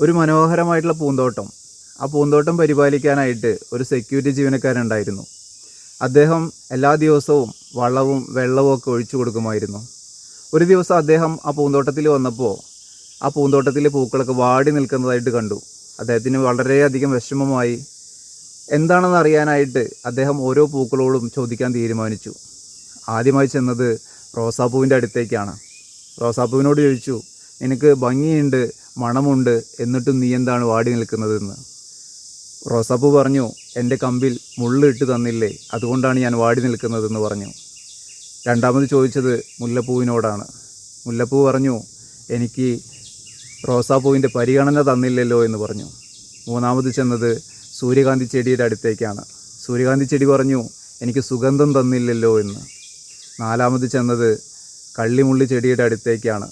ഒരു മനോഹരമായിട്ടുള്ള പൂന്തോട്ടം. ആ പൂന്തോട്ടം പരിപാലിക്കാനായിട്ട് ഒരു സെക്യൂരിറ്റി ജീവനക്കാരുണ്ടായിരുന്നു അദ്ദേഹം എല്ലാ ദിവസവും വളവും വെള്ളവും ഒക്കെ ഒഴിച്ചു കൊടുക്കുമായിരുന്നു. ഒരു ദിവസം അദ്ദേഹം ആ പൂന്തോട്ടത്തിൽ വന്നപ്പോൾ ആ പൂന്തോട്ടത്തിലെ പൂക്കളൊക്കെ വാടി നിൽക്കുന്നതായിട്ട് കണ്ടു. അദ്ദേഹത്തിന് വളരെയധികം വിഷമമായി. എന്താണെന്ന് അറിയാനായിട്ട് അദ്ദേഹം ഓരോ പൂക്കളോടും ചോദിക്കാൻ തീരുമാനിച്ചു. ആദ്യമായി ചെന്നത് റോസാപ്പൂവിന്റെ അടുത്തേക്കാണ്. റോസാപ്പൂവിനോട് ചോദിച്ചു നിനക്ക് ഭംഗിയുണ്ട് മണമുണ്ട് എന്നിട്ടും നീ എന്താണ് വാടി നിൽക്കുന്നതെന്ന്? റോസാപ്പൂ പറഞ്ഞു എന്റെ കമ്പിൽ മുള്ളിട്ട് തന്നില്ലേ അതുകൊണ്ടാണ് ഞാൻ വാടി നിൽക്കുന്നതെന്ന് പറഞ്ഞു. രണ്ടാമത് ചോദിച്ചത് മുല്ലപ്പൂവിനോടാണ്. മുല്ലപ്പൂ പറഞ്ഞു എനിക്ക് റോസാപ്പൂവിന്റെ പരിഗണന തന്നില്ലല്ലോ എന്ന് പറഞ്ഞു. മൂന്നാമത് ചെന്നത് സൂര്യകാന്തി ചെടിയുടെ അടുത്തേക്കാണ്. സൂര്യകാന്തി ചെടി പറഞ്ഞു എനിക്ക് സുഗന്ധം തന്നില്ലല്ലോ എന്ന്. നാലാമത് ചെന്നത് കള്ളിമുള്ളി ചെടിയുടെ അടുത്തേക്കാണ്.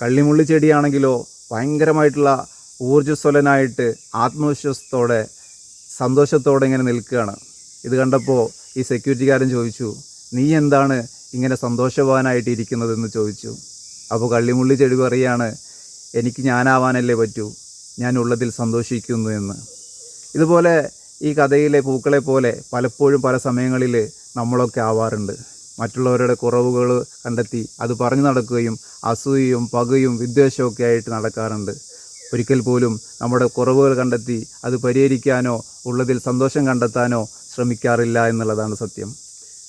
കള്ളിമുള്ളി ചെടിയാണെങ്കിലോ ഭയങ്കരമായിട്ടുള്ള ഊർജസ്വലനായിട്ട് ആത്മവിശ്വാസത്തോടെ സന്തോഷത്തോടെ ഇങ്ങനെ നിൽക്കുകയാണ്. ഇത് കണ്ടപ്പോൾ ഈ സെക്യൂരിറ്റിക്കാരൻ ചോദിച്ചു നീ എന്താണ് ഇങ്ങനെ സന്തോഷവാനായിട്ട് ഇരിക്കുന്നതെന്ന് ചോദിച്ചു. അപ്പോൾ കള്ളിമുള്ളി ചെടി പറയുകയാണ് എനിക്ക് ഞാനാവാനല്ലേ പറ്റൂ. ഞാൻ ഉള്ളതിൽ സന്തോഷിക്കുന്നു എന്ന്. ഇതുപോലെ ഈ കഥയിലെ പൂക്കളെ പോലെ പലപ്പോഴും പല സമയങ്ങളിൽ നമ്മളൊക്കെ ആവാറുണ്ട്. മറ്റുള്ളവരുടെ കുറവുകൾ കണ്ടെത്തി അത് പറഞ്ഞു നടക്കുകയും അസൂയയും പകയും വിദ്വേഷമൊക്കെ ആയിട്ട് നടക്കാറുണ്ട്. ഒരിക്കൽ പോലും നമ്മുടെ കുറവുകൾ കണ്ടെത്തി അത് പരിഹരിക്കാനോ ഉള്ളതിൽ സന്തോഷം കണ്ടെത്താനോ ശ്രമിക്കാറില്ല എന്നുള്ളതാണ് സത്യം.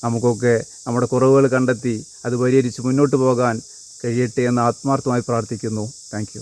നമുക്കൊക്കെ നമ്മുടെ കുറവുകൾ കണ്ടെത്തി അത് പരിഹരിച്ച് മുന്നോട്ട് പോകാൻ കഴിയട്ടെ എന്ന് ആത്മാർത്ഥമായി പ്രാർത്ഥിക്കുന്നു. താങ്ക്